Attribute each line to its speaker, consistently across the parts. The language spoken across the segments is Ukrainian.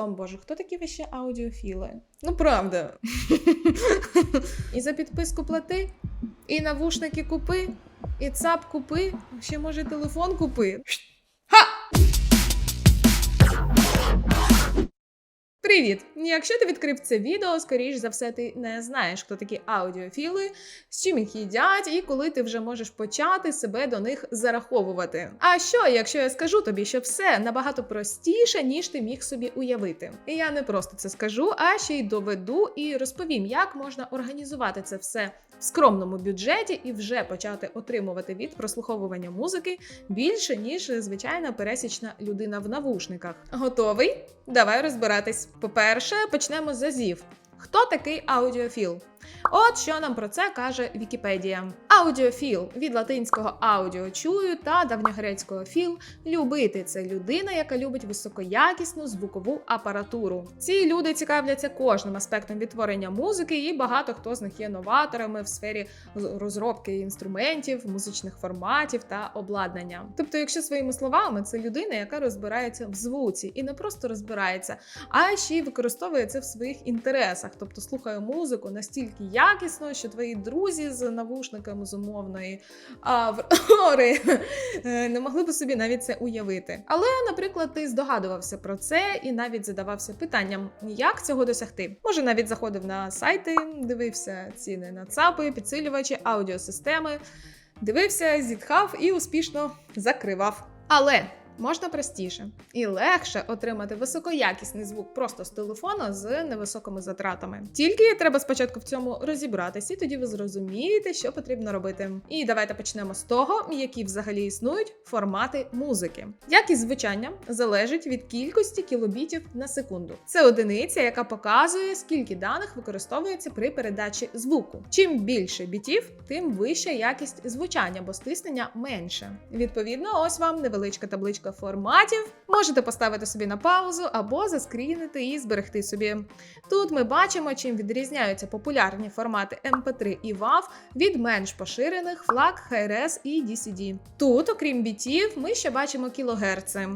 Speaker 1: О боже, хто такі ви ще аудіофіли? Ну правда. і за підписку плати, і навушники купи, і цап купи, ще може телефон купи. Привіт! Якщо ти відкрив це відео, скоріш за все, ти не знаєш, хто такі аудіофіли, з чим їх їдять, і коли ти вже можеш почати себе до них зараховувати. А що, якщо я скажу тобі, що все набагато простіше, ніж ти міг собі уявити? І я не просто це скажу, а ще й доведу і розповім, як можна організувати це все в скромному бюджеті і вже почати отримувати від прослуховування музики більше, ніж звичайна пересічна людина в навушниках. Готовий? Давай розбиратись. По-перше, почнемо з азів. Хто такий аудіофіл? От що нам про це каже Вікіпедія. Аудіофіл від латинського аудіо чую та давньогрецького філ любити це людина, яка любить високоякісну звукову апаратуру. Ці люди цікавляться кожним аспектом відтворення музики, і багато хто з них є новаторами в сфері розробки інструментів, музичних форматів та обладнання. Тобто, якщо своїми словами, це людина, яка розбирається в звуці, і не просто розбирається, а ще й використовує це в своїх інтересах, тобто слухає музику настільки якісно, що твої друзі з навушниками з умовної Аврори е, не могли би собі навіть це уявити. Але, наприклад, ти здогадувався про це і навіть задавався питанням, як цього досягти. Може, навіть заходив на сайти, дивився ціни на ЦАПи, підсилювачі, аудіосистеми, дивився, зітхав і успішно закривав. Але можна простіше і легше отримати високоякісний звук просто з телефона з невисокими затратами. Тільки треба спочатку в цьому розібратися, і тоді ви зрозумієте, що потрібно робити. І давайте почнемо з того, які взагалі існують формати музики. Якість звучання залежить від кількості кілобітів на секунду. Це одиниця, яка показує, скільки даних використовується при передачі звуку. Чим більше бітів, тим вища якість звучання, бо стиснення менше. Відповідно, ось вам невеличка табличка форматів. Можете поставити собі на паузу або заскрінити і зберегти собі. Тут ми бачимо, чим відрізняються популярні формати MP3 і WAV від менш поширених FLAC, HRS і DCD. Тут, окрім бітів, ми ще бачимо кілогерци.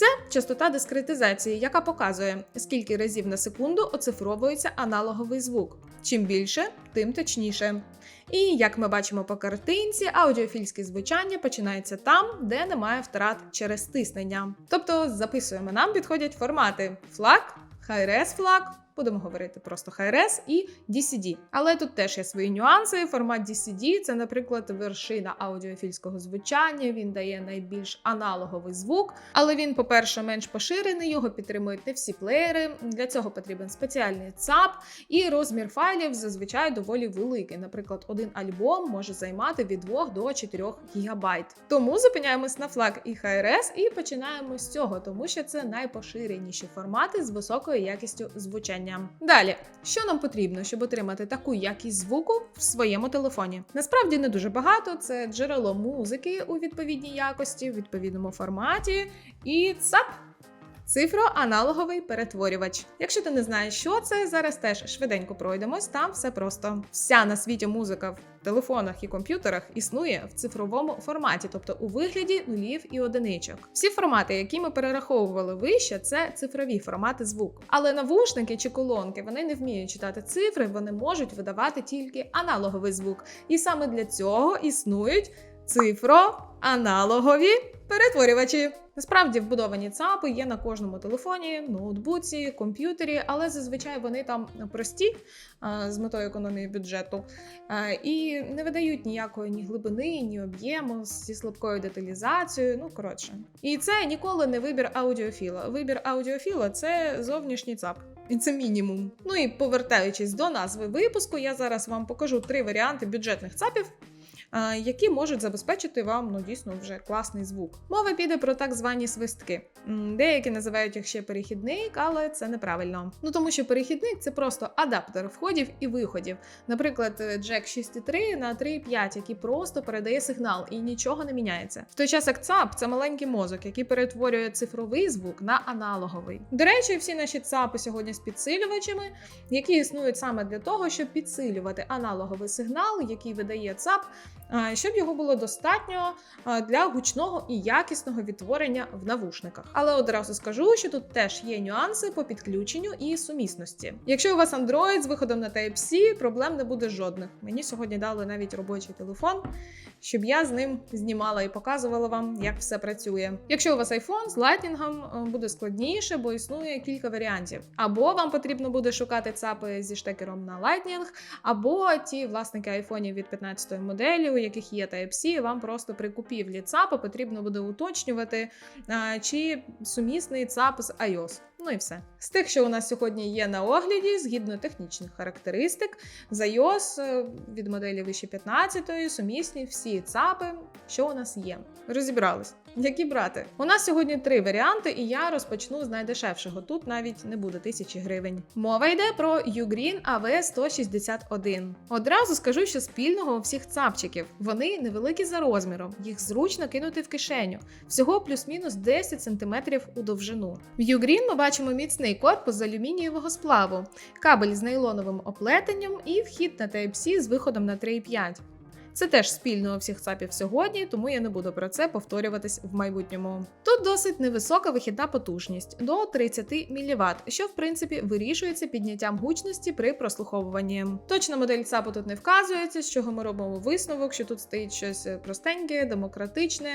Speaker 1: Це частота дискретизації, яка показує, скільки разів на секунду оцифровується аналоговий звук. Чим більше, тим точніше. І як ми бачимо по картинці, аудіофільське звучання починається там, де немає втрат через тиснення. Тобто записуємо, нам підходять формати FLAC, Hi-Res FLAC, будемо говорити просто Hi-Res і DCD. Але тут теж є свої нюанси. Формат DCD це, наприклад, вершина аудіофільського звучання. Він дає найбільш аналоговий звук, але він, по-перше, менш поширений, його підтримують не всі плеєри. Для цього потрібен спеціальний ЦАП, і розмір файлів зазвичай доволі великий. Наприклад, один альбом може займати від 2 до 4 гігабайт. Тому зупиняємось на FLAC і Hi-Res і починаємо з цього, тому що це найпоширеніші формати з високою якістю звучання. Далі, що нам потрібно, щоб отримати таку якість звуку в своєму телефоні? Насправді не дуже багато. Це джерело музики у відповідній якості, в відповідному форматі і ЦАП. Цифроаналоговий перетворювач. Якщо ти не знаєш, що це, зараз теж швиденько пройдемось. Там все просто. Вся на світі музика в телефонах і комп'ютерах існує в цифровому форматі, тобто у вигляді нулів і одиничок. Всі формати, які ми перераховували вище, це цифрові формати звуку. Але навушники чи колонки вони не вміють читати цифри, вони можуть видавати тільки аналоговий звук. І саме для цього існують цифроаналогові перетворювачі. Насправді вбудовані ЦАПи є на кожному телефоні, ноутбуці, комп'ютері, але зазвичай вони там прості з метою економії бюджету і не видають ніякої ні глибини, ні об'єму зі слабкою деталізацією. Ну коротше, і це ніколи не вибір аудіофіла. Вибір аудіофіла це зовнішній ЦАП. І це мінімум. Ну і повертаючись до назви випуску, я зараз вам покажу три варіанти бюджетних ЦАПів які можуть забезпечити вам ну дійсно вже класний звук. Мова піде про так звані свистки. Деякі називають їх ще перехідник, але це неправильно. Ну тому що перехідник це просто адаптер входів і виходів. Наприклад, Jack 6.3 на 3.5, який просто передає сигнал і нічого не міняється. В той час як ЦАП це маленький мозок, який перетворює цифровий звук на аналоговий. До речі, всі наші ЦАПи сьогодні з підсилювачами, які існують саме для того, щоб підсилювати аналоговий сигнал, який видає ЦАП щоб його було достатньо для гучного і якісного відтворення в навушниках. Але одразу скажу, що тут теж є нюанси по підключенню і сумісності. Якщо у вас Android з виходом на Type-C, проблем не буде жодних. Мені сьогодні дали навіть робочий телефон, щоб я з ним знімала і показувала вам, як все працює. Якщо у вас iPhone з Lightning, буде складніше, бо існує кілька варіантів. Або вам потрібно буде шукати ЦАПи зі штекером на Lightning, або ті власники айфонів від 15-ї моделі, яких є Type-C, вам просто при купівлі ЦАПа потрібно буде уточнювати, чи сумісний ЦАП з iOS. Ну і все. З тих, що у нас сьогодні є на огляді, згідно технічних характеристик, з iOS е, від моделі вище 15 сумісні всі ЦАПи, що у нас є. Розібрались. Які брати? У нас сьогодні три варіанти, і я розпочну з найдешевшого. Тут навіть не буде тисячі гривень. Мова йде про Ugreen AV161. Одразу скажу, що спільного у всіх цапчиків. Вони невеликі за розміром, їх зручно кинути в кишеню. Всього плюс-мінус 10 см у довжину. В Ugreen ми бачимо міцний корпус з алюмінієвого сплаву, кабель з нейлоновим оплетенням і вхід на Type-C з виходом на 3,5. Це теж спільно у всіх ЦАПів сьогодні, тому я не буду про це повторюватись в майбутньому. Тут досить невисока вихідна потужність до 30 мВт, що в принципі вирішується підняттям гучності при прослуховуванні. Точна модель ЦАПу тут не вказується, з чого ми робимо висновок, що тут стоїть щось простеньке, демократичне.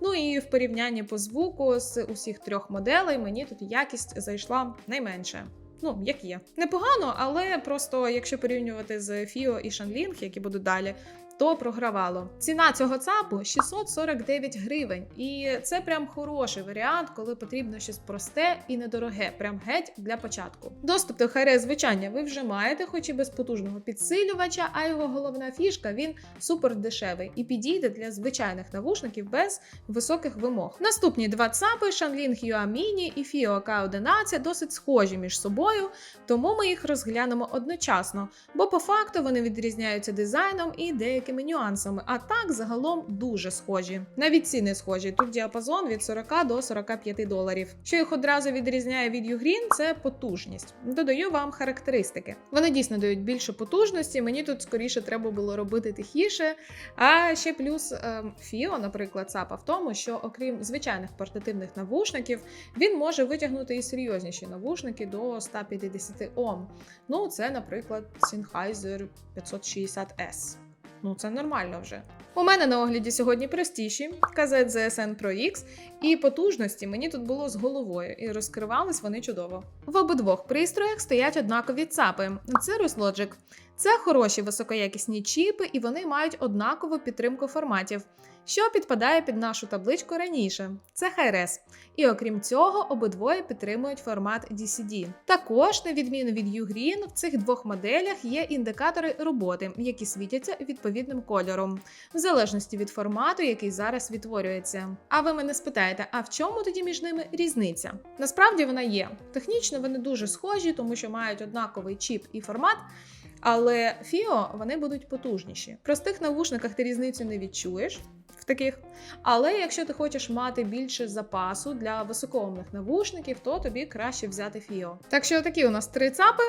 Speaker 1: Ну і в порівнянні по звуку з усіх трьох моделей мені тут якість зайшла найменше. Ну, як є. Непогано, але просто якщо порівнювати з FIO і Shanling, які будуть далі, то програвало. Ціна цього ЦАПу 649 гривень. І це прям хороший варіант, коли потрібно щось просте і недороге, прям геть для початку. Доступ до ХРС звичання ви вже маєте, хоч і без потужного підсилювача, а його головна фішка він супер дешевий і підійде для звичайних навушників без високих вимог. Наступні два ЦАПи Shanling UA Mini і FIO K11 досить схожі між собою, тому ми їх розглянемо одночасно, бо по факту вони відрізняються дизайном і деякими нюансами, а так загалом дуже схожі. Навіть ціни схожі. Тут діапазон від 40 до 45 доларів. Що їх одразу відрізняє від Ugreen, це потужність. Додаю вам характеристики. Вони дійсно дають більше потужності. Мені тут скоріше треба було робити тихіше. А ще плюс ем, FIO, наприклад, ЦАПа в тому, що окрім звичайних портативних навушників, він може витягнути і серйозніші навушники до 150 Ом. Ну, це, наприклад, Sennheiser 560S. Ну, це нормально вже. У мене на огляді сьогодні простіші KZ ZSN Pro X, і потужності мені тут було з головою, і розкривались вони чудово. В обидвох пристроях стоять однакові ЦАПи. Це Ruslogic. Це хороші високоякісні чіпи, і вони мають однакову підтримку форматів, що підпадає під нашу табличку раніше. Це Hi-Res. І окрім цього, обидвоє підтримують формат DCD. Також, на відміну від Ugreen, в цих двох моделях є індикатори роботи, які світяться відповідним кольором, в залежності від формату, який зараз відтворюється. А ви мене спитаєте, а в чому тоді між ними різниця? Насправді вона є. Технічно вони дуже схожі, тому що мають однаковий чіп і формат. Але FIO вони будуть потужніші. В простих навушниках ти різницю не відчуєш таких. Але якщо ти хочеш мати більше запасу для високоомних навушників, то тобі краще взяти Фіо. Так що такі у нас три ЦАПи.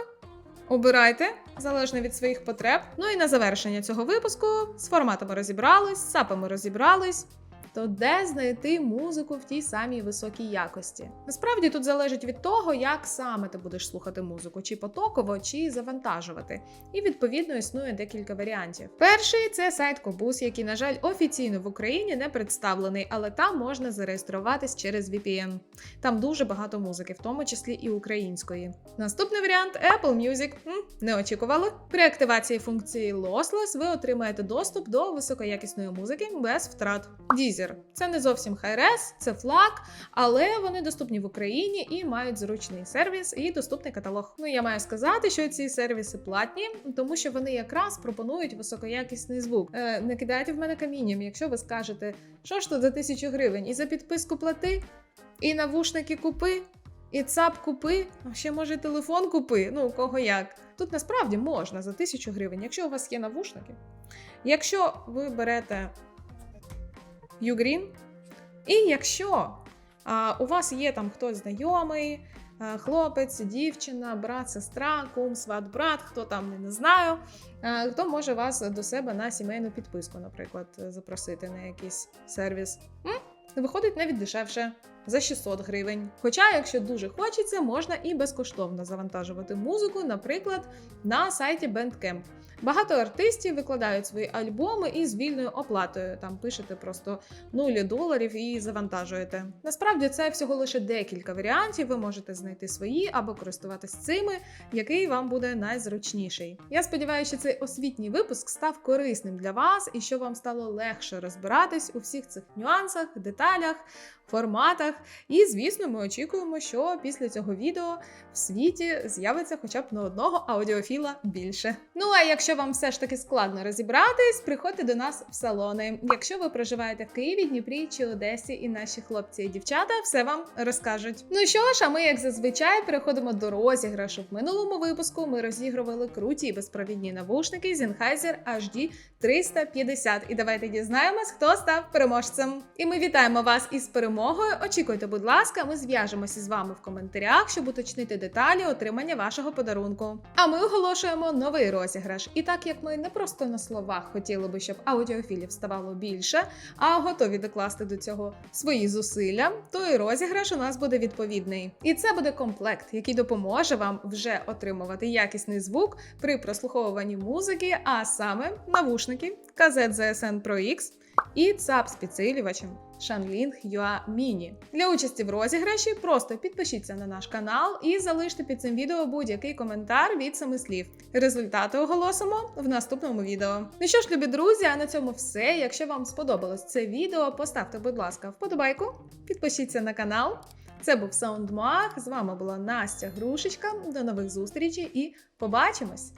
Speaker 1: Обирайте залежно від своїх потреб. Ну і на завершення цього випуску з форматами розібрались, ЦАПами розібрались. То де знайти музику в тій самій високій якості? Насправді тут залежить від того, як саме ти будеш слухати музику, чи потоково, чи завантажувати. І відповідно існує декілька варіантів. Перший це сайт Кобус, який, на жаль, офіційно в Україні не представлений, але там можна зареєструватись через VPN. Там дуже багато музики, в тому числі і української. Наступний варіант Apple Music. Не очікували. При активації функції Lossless ви отримаєте доступ до високоякісної музики без втрат. Deezer. Це не зовсім Hi-Res, це флаг, але вони доступні в Україні і мають зручний сервіс і доступний каталог. Ну я маю сказати, що ці сервіси платні, тому що вони якраз пропонують високоякісний звук. Е, не кидайте в мене камінням, якщо ви скажете, що ж тут за тисячу гривень, і за підписку плати, і навушники купи. І ЦАП купи, а ще може телефон купи. Ну, кого як. Тут насправді можна за тисячу гривень, якщо у вас є навушники. Якщо ви берете Ugreen, і якщо а, у вас є там хтось знайомий, е, хлопець, дівчина, брат, сестра, кум, сват, брат, хто там не знаю. Е, Хто може вас до себе на сімейну підписку, наприклад, запросити на якийсь сервіс? М? Виходить навіть дешевше. За 600 гривень. Хоча, якщо дуже хочеться, можна і безкоштовно завантажувати музику, наприклад, на сайті Bandcamp. Багато артистів викладають свої альбоми із вільною оплатою. Там пишете просто 0 доларів і завантажуєте. Насправді це всього лише декілька варіантів. Ви можете знайти свої або користуватись цими, який вам буде найзручніший. Я сподіваюся, що цей освітній випуск став корисним для вас і що вам стало легше розбиратись у всіх цих нюансах, деталях, форматах. І звісно, ми очікуємо, що після цього відео в світі з'явиться хоча б на одного аудіофіла більше. Ну а якщо вам все ж таки складно розібратись, приходьте до нас в салони. Якщо ви проживаєте в Києві, Дніпрі чи Одесі, і наші хлопці і дівчата все вам розкажуть. Ну що ж, а ми, як зазвичай, переходимо до розіграшу. В минулому випуску ми розігрували круті безпровідні навушники Sennheiser HD 350. І давайте дізнаємось, хто став переможцем. І ми вітаємо вас із перемогою. Очікуйте, будь ласка, ми зв'яжемося з вами в коментарях, щоб уточнити деталі отримання вашого подарунку. А ми оголошуємо новий розіграш. І так як ми не просто на словах хотіли би, щоб аудіофілів ставало більше, а готові докласти до цього свої зусилля, то і розіграш у нас буде відповідний. І це буде комплект, який допоможе вам вже отримувати якісний звук при прослуховуванні музики, а саме навушники, казет ZSN Pro X і ЦАП з підсилювачем UA Mini. Для участі в розіграші просто підпишіться на наш канал і залиште під цим відео будь-який коментар від семи слів. Результати оголосимо в наступному відео. Ну що ж, любі друзі, а на цьому все. Якщо вам сподобалось це відео, поставте, будь ласка, вподобайку, підпишіться на канал. Це був Саундмаг. З вами була Настя Грушечка. До нових зустрічей і побачимось!